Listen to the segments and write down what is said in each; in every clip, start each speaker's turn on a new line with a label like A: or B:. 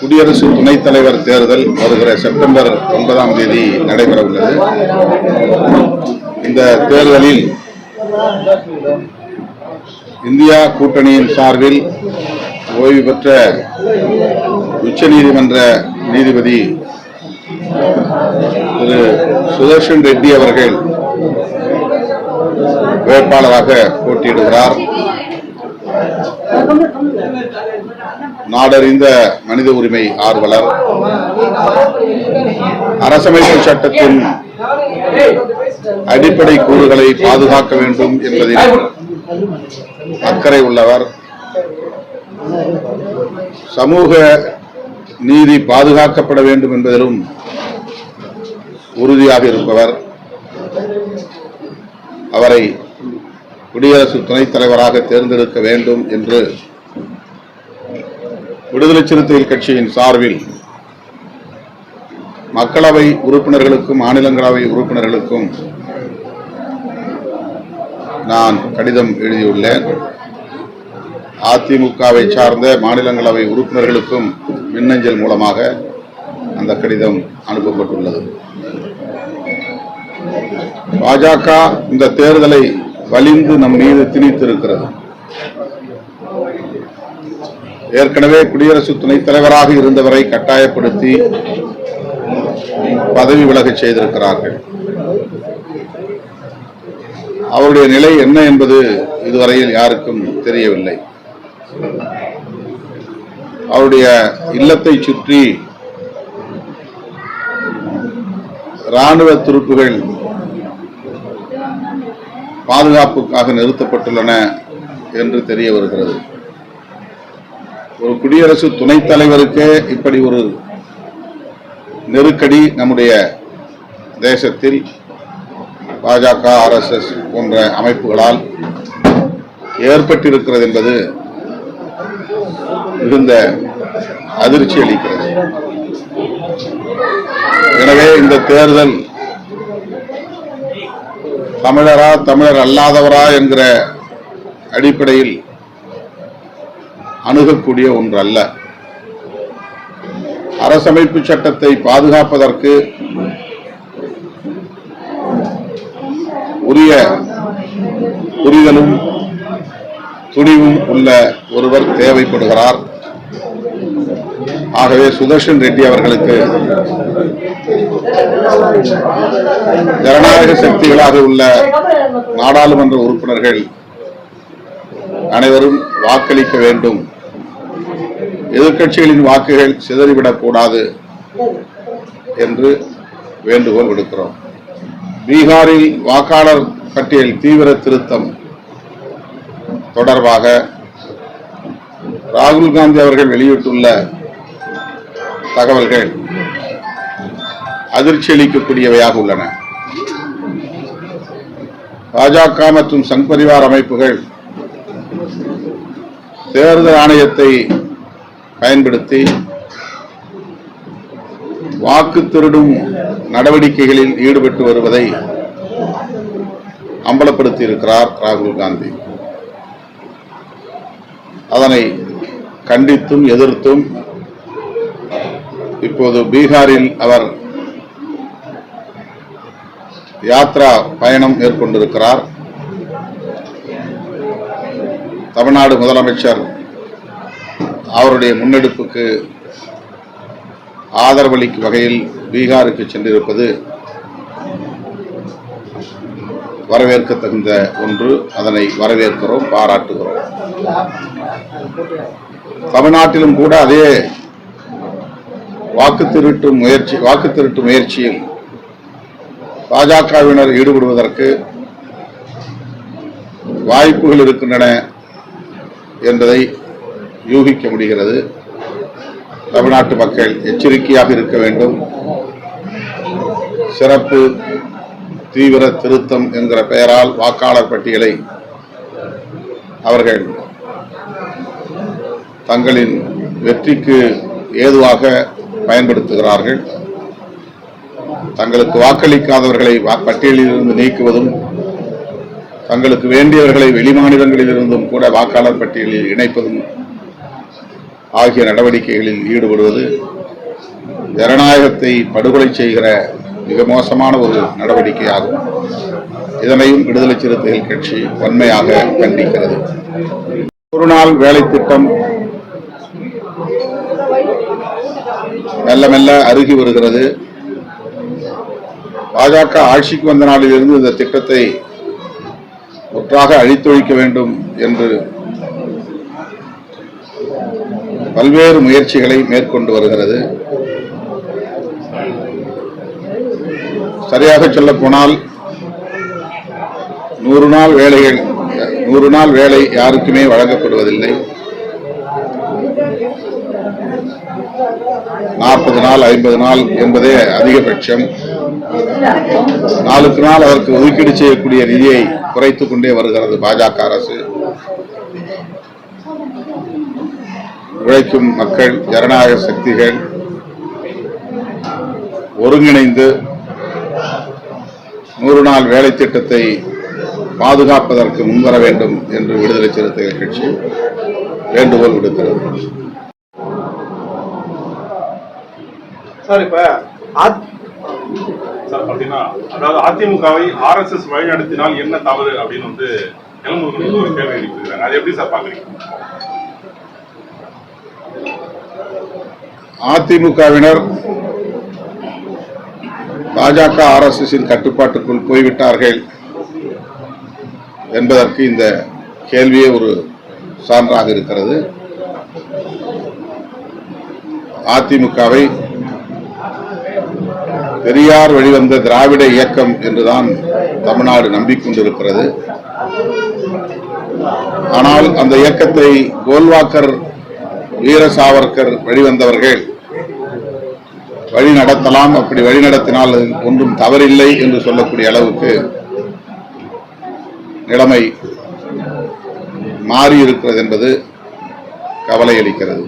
A: குடியரசு துணைத் தலைவர் தேர்தல் வருகிற செப்டம்பர் ஒன்பதாம் தேதி நடைபெற உள்ளது. இந்த தேர்தலில் இந்தியா கூட்டணியின் சார்பில் ஓய்வு பெற்ற உச்சநீதிமன்ற நீதிபதி திரு சுதர்ஷன் ரெட்டி அவர்கள் வேட்பாளராக போட்டியிடுகிறார். நாடறிந்த மனித உரிமை ஆர்வலர். அரசமைப்பு சட்டத்தின் அடிப்படை கூறுகளை பாதுகாக்க வேண்டும் என்பதில் அக்கறை உள்ளவர். சமூக நீதி பாதுகாக்கப்பட வேண்டும் என்பதிலும் உறுதியாக இருப்பவர். அவரை குடியரசு துணைத் தலைவராக தேர்ந்தெடுக்க வேண்டும் என்று விடுதலை சிறுத்தைகள் கட்சியின் சார்பில் மக்களவை உறுப்பினர்களுக்கும் மாநிலங்களவை உறுப்பினர்களுக்கும் நான் கடிதம் எழுதியுள்ளேன். அதிமுகவை சார்ந்த மாநிலங்களவை உறுப்பினர்களுக்கும் மின்னஞ்சல் மூலமாக அந்த கடிதம் அனுப்பப்பட்டுள்ளது. பாஜக இந்த தேர்தலை வலிந்து நம் மீது திணித்திருக்கிறது. ஏற்கனவே குடியரசு துணைத் தலைவராக இருந்தவரை கட்டாயப்படுத்தி பதவி விலகச் செய்திருக்கிறார்கள். அவருடைய நிலை என்ன என்பது இதுவரையில் யாருக்கும் தெரியவில்லை. அவருடைய இல்லத்தை சுற்றி ராணுவ துருப்புகள் பாதுகாப்புக்காக நிறுத்தப்பட்டுள்ளன என்று தெரிய வருகிறது. ஒரு குடியரசு துணைத் தலைவருக்கே இப்படி ஒரு நெருக்கடி நம்முடைய தேசத்தில் பாஜக ஆர்எஸ்எஸ் போன்ற அமைப்புகளால் ஏற்பட்டிருக்கிறது என்பது மிகுந்த அதிர்ச்சி அளிக்கிறது. எனவே இந்த தேர்தல் தமிழரா தமிழர் அல்லாதவரா என்கிற அடிப்படையில் அணுகக்கூடிய ஒன்று அல்ல அரசமைப்பு சட்டத்தை பாதுகாப்பதற்கு உரிய புரிதலும் துணிவும் உள்ள ஒருவர் தேவைப்படுகிறார். ஆகவே சுதர்ஷன் ரெட்டி அவர்களுக்கு ஜனநாயக சக்திகளாக உள்ள நாடாளுமன்ற உறுப்பினர்கள் அனைவரும் வாக்களிக்க வேண்டும். எதிர்கட்சிகளின் வாக்குகள் சிதறிவிடக் கூடாது என்று வேண்டுகோள் விடுக்கிறோம். பீகாரில் வாக்காளர் பட்டியல் தீவிர திருத்தம் தொடர்பாக ராகுல் காந்தி அவர்கள் வெளியிட்டுள்ள தகவல்கள் அதிர்ச்சி அளிக்கக்கூடியவையாக உள்ளன. பாஜக மற்றும் சங் பரிவார் அமைப்புகள் தேர்தல் ஆணையத்தை பயன்படுத்தி வாக்கு திருடும் நடவடிக்கைகளில் ஈடுபட்டு வருவதை அம்பலப்படுத்தி இருக்கிறார் ராகுல் காந்தி. அதனை கண்டித்தும் எதிர்த்தும் இப்போது பீகாரில் அவர் யாத்ரா பயணம் மேற்கொண்டிருக்கிறார். தமிழ்நாடு முதலமைச்சர் அவருடைய முன்னெடுப்புக்கு ஆதரவளிக்கும் வகையில் பீகாருக்கு சென்றிருப்பது வரவேற்க தகுந்த ஒன்று. அதனை வரவேற்கிறோம் பாராட்டுகிறோம். தமிழ்நாட்டிலும் கூட அதே வாக்கு திருட்டு முயற்சி வாக்கு திருட்டு முயற்சியில் பாஜகவினர் ஈடுபடுவதற்கு வாய்ப்புகள் இருக்கின்றன என்பதை யூகிக்க முடிகிறது. தமிழ்நாட்டு மக்கள் எச்சரிக்கையாக இருக்க வேண்டும். சிறப்பு தீவிர திருத்தம் என்கிற பெயரால் வாக்காளர் பட்டியலை அவர்கள் தங்களின் வெற்றிக்கு ஏதுவாக பயன்படுத்துகிறார்கள். தங்களுக்கு வாக்களிக்காதவர்களை வா- பட்டியலில் இருந்து நீக்குவதும் தங்களுக்கு வேண்டியவர்களை வெளிமாநிலங்களில் இருந்தும் கூட வாக்காளர் பட்டியலில் இணைப்பதும் ஆகிய நடவடிக்கைகளில் ஈடுபடுவது ஜனநாயகத்தை படுகொலை செய்கிற மிக மோசமான ஒரு நடவடிக்கையாகும். இதனையும் விடுதலை சிறுத்தைகள் கட்சி வன்மையாக கண்டிக்கிறது. ஒரு நாள் வேலை திட்டம் மெல்ல மெல்ல அருகி வருகிறது. பாஜக ஆட்சிக்கு வந்த நாளிலிருந்து இந்த திட்டத்தை முற்றாக அழித்தொழிக்க வேண்டும் என்று பல்வேறு முயற்சிகளை மேற்கொண்டு வருகிறது. சரியாக சொல்ல போனால் நூறு நாள் வேலைகள் நூறு நாள் வேலை யாருக்குமே வழங்கப்படுவதில்லை. நாற்பது நாள் ஐம்பது நாள் என்பதே அதிகபட்சம். நாளுக்கு நாள் அதற்கு ஒதுக்கீடு செய்யக்கூடிய நிதியை குறைத்துக் கொண்டே வருகிறது பாஜக அரசு. உழைக்கும் மக்கள் ஜனநாயக சக்திகள் ஒருங்கிணைந்து நூறு நாள் வேலை திட்டத்தை பாதுகாப்பதற்கு முன்வர வேண்டும் என்று விடுதலை சிறுத்தைகள் கட்சி வேண்டுகோள் விடுக்கிறது
B: சார் இப்ப அத்- சார் பாத்தீங்கன்னா அதாவது அதிமுகவை ஆர்எஸ்எஸ் வழிநடத்தினால் என்ன தவறு அப்படின்னு வந்து இளமுருகன் ஒரு கேள்வி எழுப்பியிருக்காங்க. அது எப்படி சார் பாக்குறீங்க?
A: அதிமுகவினர் பாஜக ஆர்எஸ்எஸின் கட்டுப்பாட்டுக்குள் போய்விட்டார்கள் என்பதற்கு இந்த கேள்வியே ஒரு சான்றாக இருக்கிறது. அதிமுகவை பெரியார் வெளிவந்த திராவிட இயக்கம் என்றுதான் தமிழ்நாடு நம்பிக்கொண்டிருக்கிறது. ஆனால் அந்த இயக்கத்தை கோல்வாக்கர் வீர சாவர்கர் வழிவந்தவர்கள் வழி நடத்தலாம் அப்படி வழி நடத்தினால் ஒன்றும் தவறில்லை என்று சொல்லக்கூடிய அளவுக்கு நிலைமை மாறியிருக்கிறது என்பது கவலை அளிக்கிறது.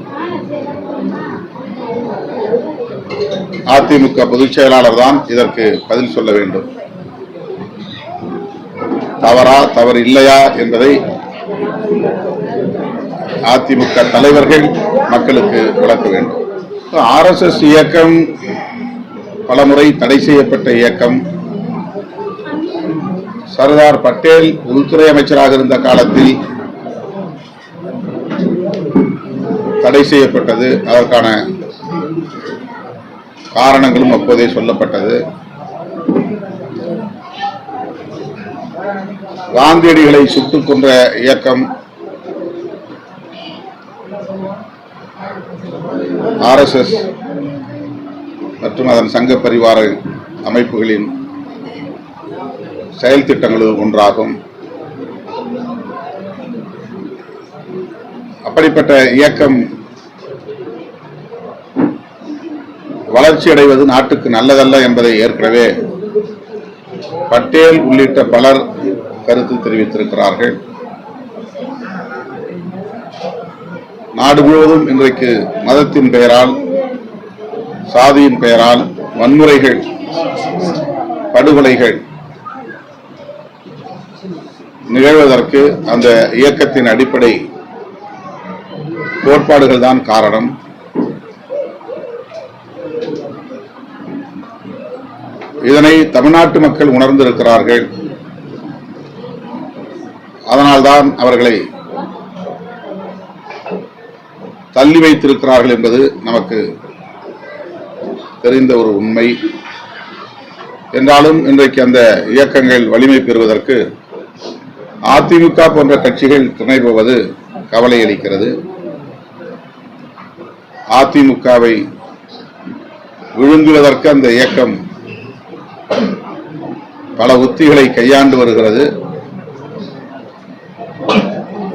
A: அதிமுக பொதுச் செயலாளர் தான் இதற்கு பதில் சொல்ல வேண்டும். தவறா தவறு இல்லையா என்பதை அதிமுக தலைவர்கள் மக்களுக்கு விளக்க வேண்டும். ஆர்எஸ்எஸ் இயக்கம் பலமுறை தடை செய்யப்பட்ட இயக்கம். சர்தார் பட்டேல் உள்துறை அமைச்சராக இருந்த காலத்தில் தடை செய்யப்பட்டது. அதற்கான காரணங்களும் அப்போதே சொல்லப்பட்டது. காந்தியடிகளை சுட்டுக் கொன்ற இயக்கம் ஆர்எஸ்எஸ் மற்றும் அதன் சங்க பரிவார அமைப்புகளின் செயல் திட்டங்களில் ஒன்றாகும். அப்படிப்பட்ட இயக்கம் வளர்ச்சி அடைவது நாட்டுக்கு நல்லதல்ல என்பதை ஏற்கனவே பட்டேல் உள்ளிட்ட பலர் கருத்து தெரிவித்திருக்கிறார்கள். நாடு முழுவதும் இன்றைக்கு மதத்தின் பெயரால் சாதியின் பெயரால் வன்முறைகள் படுகொலைகள் நிகழ்வதற்கு அந்த இயக்கத்தின் அடிப்படை கோட்பாடுகள் தான் காரணம். இதனை தமிழ்நாட்டு மக்கள் உணர்ந்திருக்கிறார்கள். அதனால்தான் அவர்களை தள்ளி வைத்திருக்கிறார்கள் என்பது நமக்கு தெரிந்த ஒரு உண்மை. என்றாலும் இன்றைக்கு அந்த இயக்கங்கள் வலிமை பெறுவதற்கு அதிமுக போன்ற கட்சிகள் துணை போவது கவலை அளிக்கிறது. அதிமுகவை விழுங்குவதற்கு அந்த இயக்கம் பல உத்திகளை கையாண்டு வருகிறது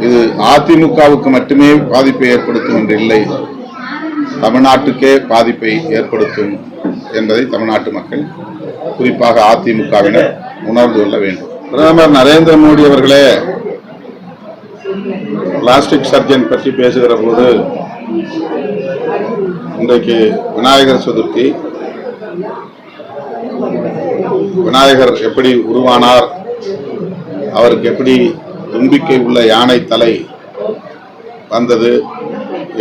A: இது அதிமுகவுக்கு மட்டுமே பாதிப்பை ஏற்படுத்தும் என்று இல்லை தமிழ்நாட்டுக்கே பாதிப்பை ஏற்படுத்தும் என்பதை தமிழ்நாட்டு மக்கள் குறிப்பாக அதிமுகவினர் உணர்ந்து கொள்ள வேண்டும். பிரதமர் நரேந்திர மோடி அவர்களே பிளாஸ்டிக் சர்ஜன் பற்றி பேசுகிற போது இன்றைக்கு விநாயகர் சதுர்த்தி. விநாயகர் எப்படி உருவானார்? அவருக்கு எப்படி தும்பிக்கை உள்ள யானை தலை வந்தது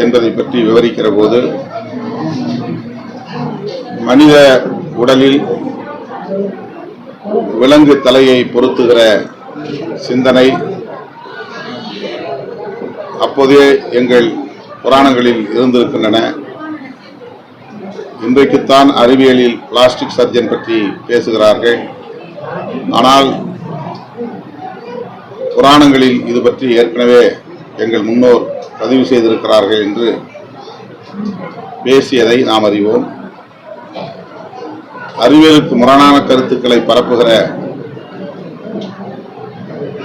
A: என்பதை பற்றி விவரிக்கிற போது மனித உடலில் விலங்கு தலையை பொருத்துகிற சிந்தனை அப்போதே எங்கள் புராணங்களில் இருந்திருக்கின்றன. இன்றைக்குத்தான் அறிவியலில் பிளாஸ்டிக் சர்ஜன் பற்றி பேசுகிறார்கள். ஆனால் புராணங்களில் இது பற்றி ஏற்கனவே எங்கள் முன்னோர் பதிவு செய்திருக்கிறார்கள் என்று பேசியதை நாம் அறிவோம். அறிவியலுக்கு முரணான கருத்துக்களை பரப்புகிற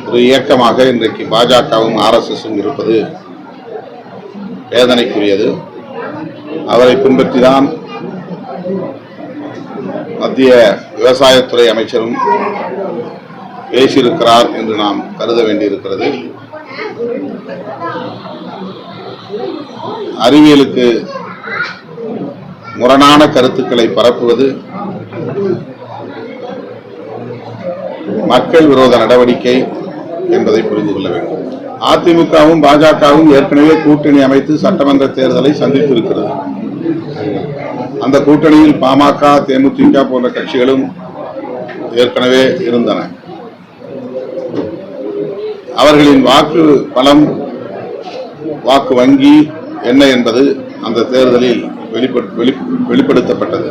A: ஒரு இயக்கமாக இன்றைக்கு பாஜகவும் ஆர்எஸ்எஸும் இருப்பது வேதனைக்குரியது. அவரை பின்பற்றிதான் மத்திய விவசாயத்துறை அமைச்சரும் பேசியிருக்கிறார் என்று நாம் கருத வேண்டியிருக்கிறது. அறிவியலுக்கு முரணான கருத்துக்களை பரப்புவது மக்கள் விரோத நடவடிக்கை என்பதை புரிந்து கொள்ள வேண்டும். அதிமுகவும் பாஜகவும் ஏற்கனவே கூட்டணி அமைத்து சட்டமன்ற தேர்தலை சந்தித்திருக்கிறது. அந்த கூட்டணியில் பாமக தேமுதிக போன்ற கட்சிகளும் ஏற்கனவே இருந்தன. அவர்களின் வாக்கு பலம் வாக்கு வங்கி என்ன என்பது அந்த தேர்தலில் வெளிப்படுத்தப்பட்டது.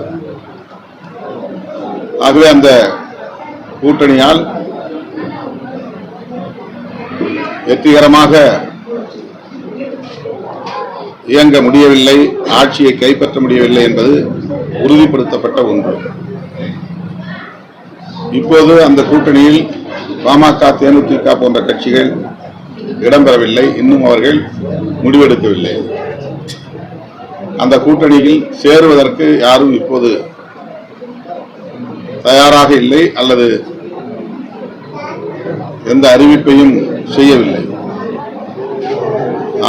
A: ஆகவே அந்த கூட்டணியால் வெற்றிகரமாக இயங்க முடியவில்லை ஆட்சியை கைப்பற்ற முடியவில்லை என்பது உறுதிப்படுத்தப்பட்ட ஒன்று. இப்போது அந்த கூட்டணியில் பாமக தேமுதிக போன்ற கட்சிகள் இடம்பெறவில்லை. இன்னும் அவர்கள் முடிவெடுக்கவில்லை. அந்த கூட்டணியில் சேருவதற்கு யாரும் இப்போது தயாராக இல்லை அல்லது எந்த அறிவிப்பையும் செய்யவில்லை.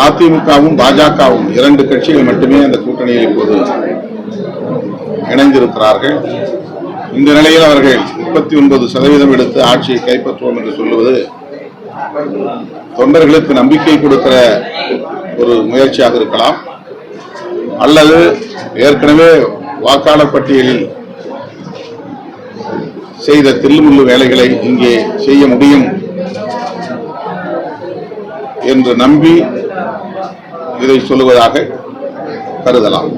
A: அதிமுகவும் பாஜகவும் இரண்டு கட்சிகள் மட்டுமே அந்த கூட்டணியில் இப்போது இணைந்திருக்கிறார்கள். இந்த நிலையில் அவர்கள் முப்பத்தி ஒன்பது சதவீதம் எடுத்து ஆட்சியை கைப்பற்றுவோம் என்று சொல்லுவது தொண்டர்களுக்கு நம்பிக்கை கொடுக்கிற ஒரு முயற்சியாக இருக்கலாம். அல்லது ஏற்கனவே வாக்காளர் பட்டியலில் செய்த தில்லுமுள்ளு வேலைகளை இங்கே செய்ய முடியும் என்று நம்பி இதை சொல்லுவதாக கருதலாம்.